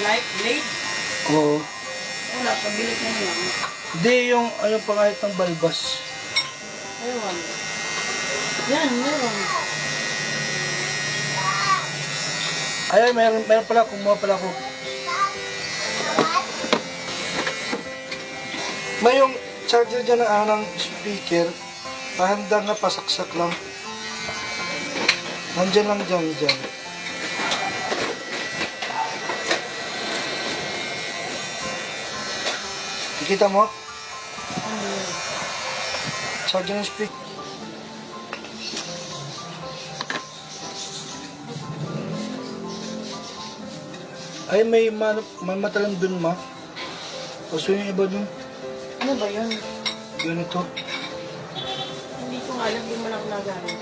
Light blade? Oo. Wala, pabilit na lang. Hindi yung, ano pa kahit ng balbas. Ewan. Yan, meron. Ay, meron, meron pala, kumuha pala ako. May yung charger dyan ng, ano, ng speaker. Pahandang na pasaksak lang. Nandyan lang dyan, dyan. Nakita mo? Charger ng speaker. Ay, may, man, may matalang dun, ma. Kaso yung iba dun, Ano ba yun? ganito. Hindi ko alam, di mo lang nagamit.